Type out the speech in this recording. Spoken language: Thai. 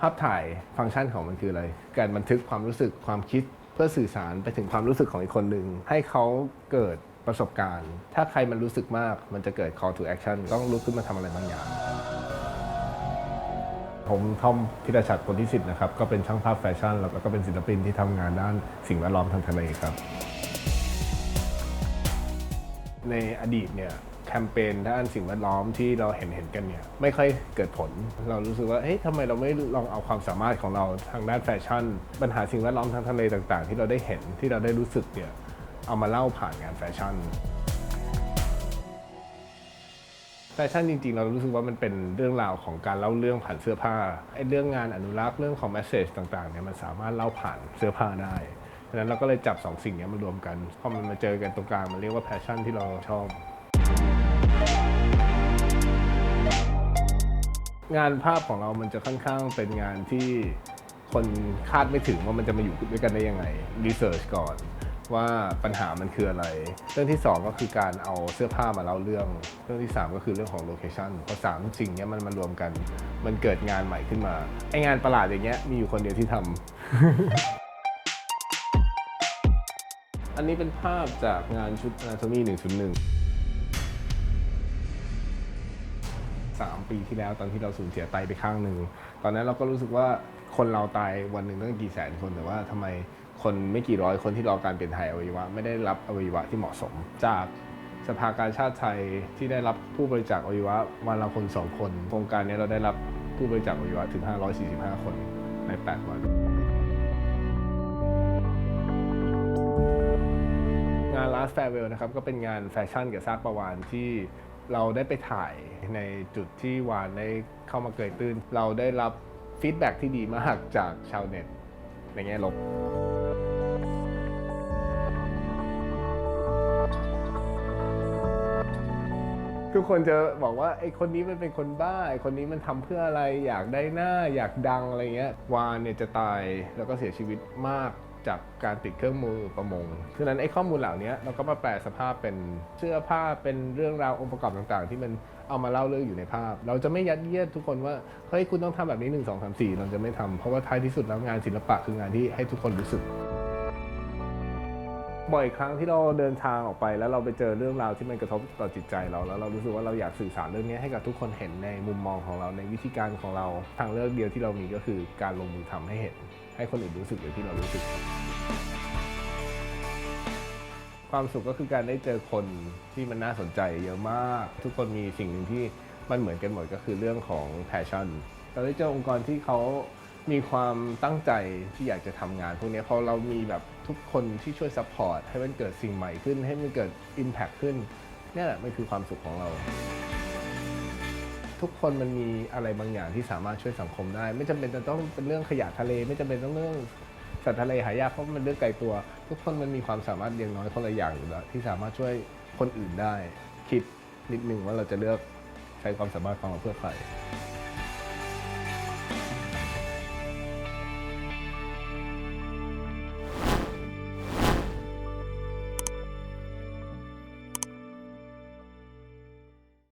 ภาพถ่ายฟังก์ชันของมันคืออะไร การบันทึกความรู้สึกความคิดเพื่อสื่อสารไปถึงความรู้สึกของอีกคนหนึ่งให้เขาเกิดประสบการณ์ ถ้าใครมันรู้สึกมากมันจะเกิด call to action ต้องลุกขึ้นมาทำอะไรบางอย่าง ผมทอมพิรชัดผลที่สิทธิ์นะครับ ก็เป็นช่างภาพแฟชั่น แล้วก็เป็นศิลปินที่ทำงานด้านสิ่งแวดล้อมทางทะเลครับ ในอดีตเนี่ย มเปญด้านสิ่งแวดล้อมที่เราเห็นเห็นกันเนี่ยไม่ค่อยเกิดผล เรารู้สึกว่าเฮ้ยทำไมเราไม่ลองเอาความสามารถของเราทางด้านแฟชั่น ปัญหาสิ่งแวดล้อมทางทะเลต่าง ๆ ที่เราได้เห็นที่เราได้รู้สึกเนี่ยเอามาเล่าผ่านงานแฟชั่นแฟชั่นจริงๆ เรารู้สึกว่ามันเป็นเรื่องราวของการเล่าเรื่องผ่านเสื้อผ้าไอ้เรื่องงานอนุรักษ์เรื่องของแมสเซจต่างๆเนี่ยมันสามารถเล่าผ่านเสื้อผ้าได้ฉะนั้นเราก็เลยจับสองสิ่งเนี้ยมารวมกันพอมันมาเจอกันตรงกลางมันเรียกว่าแพชชั่นที่เราชอบ งานภาพของเรามันจะค่อนข้างเป็นงานที่คนคาดไม่ถึงว่ามันจะมาอยู่ด้วยกันได้ยังไงรีเสิร์ชก่อนว่าปัญหามันคืออะไร เรื่องที่ 2 ก็คือการเอาเสื้อผ้ามาเล่าเรื่อง เรื่องที่ 3 ก็คือเรื่องของโลเคชันพอสามสิ่งนี้มันมารวมกัน มันเกิดงานใหม่ขึ้นมา ไองานประหลาดอย่างเงี้ยมีอยู่คนเดียวที่ทำอันนี้เป็นภาพจากงานชุด Anatomy 101 ปีที่แล้วตอนที่เราสูญเสียไตไปข้างหนึ่ง ตอนนั้นเราก็รู้สึกว่าคนเราตายวันหนึ่งตั้งกี่แสนคนแต่ว่าทำไมคนไม่กี่ร้อยคนที่รอการเปลี่ยนถ่ายอวัยวะไม่ได้รับอวัยวะที่เหมาะสม จากสภากาชาติไทยที่ได้รับผู้บริจาคอวัยวะวันละคนสองคน โครงการนี้เราได้รับผู้บริจาคอวัยวะถึง 545 คนใน 8 วัน งาน Last Farewell นะครับก็เป็นงานแฟชั่นกับซากประวานที่ เราได้ไปถ่ายในจุดที่วานได้เข้ามาเกยตื้น เราได้รับฟีดแบ็กที่ดีมากจากชาวเน็ตในแง่ลบ ทุกคนจะบอกว่าไอ้คนนี้มันเป็นคนบ้าไอ้คนนี้มันทำเพื่ออะไรอยากได้หน้าอยากดังอะไรเงี้ยวานเนี่ยจะตายแล้วก็เสียชีวิตมากจากการติดเครื่องมือประมงฉะนั้นไอ้ข้อมูลเหล่านี้เราก็มาแปลสภาพเป็นเสื้อผ้าเป็นเรื่องราวองค์ประกอบต่างๆ ที่มันเอามาเล่าเรื่องอยู่ในภาพ เราจะไม่ยัดเยียดทุกคนว่าเฮ้ยคุณต้องทำแบบนี้ 1 2 3 4 เราจะไม่ทำเพราะว่าท้ายที่สุดแล้วงานศิลปะคืองานที่ให้ทุกคนรู้สึก บ่อยครั้งที่เราเดินทางออกไปแล้วเราไปเจอเรื่องราวที่มันกระทบต่อจิตใจเราแล้วเรารู้สึกว่าเราอยากสื่อสารเรื่องนี้ให้กับทุกคนเห็นในมุมมองของเราในวิธีการของเราทางเลือกเดียวที่เรามีก็คือการลงมือทำให้เห็น ให้คนอื่นรู้สึกอย่างที่เรารู้สึก ความสุขก็คือการได้เจอคนที่มันน่าสนใจ เยอะมาก ทุกคนมีสิ่งหนึ่งที่มันเหมือนกันหมดก็คือเรื่องของแพชชั่นเราได้เจอองค์กรที่เขา มีความตั้งใจที่อยากจะทำงานพวกนี้พอเรามีแบบทุกคนที่ช่วยซัพพอร์ตให้มันเกิดสิ่งใหม่ขึ้น ให้มันเกิด Impact ขึ้นเนี่ยแหละมันคือความสุขของเรา ทุกคนมันมีอะไรบางอย่างที่สามารถช่วยสังคมได้ ไม่จำเป็นจะต้องเป็นเรื่องขยะทะเล ไม่จำเป็นต้องเรื่องสัตว์ทะเลหายากเพราะมันเรื่องไกลตัว ทุกคนมันมีความสามารถเรียงน้อยคนละอย่างอยู่แล้วที่สามารถช่วยคนอื่นได้ คิดนิดนึงว่าเราจะเลือกใช้ความสามารถของเราเพื่อใคร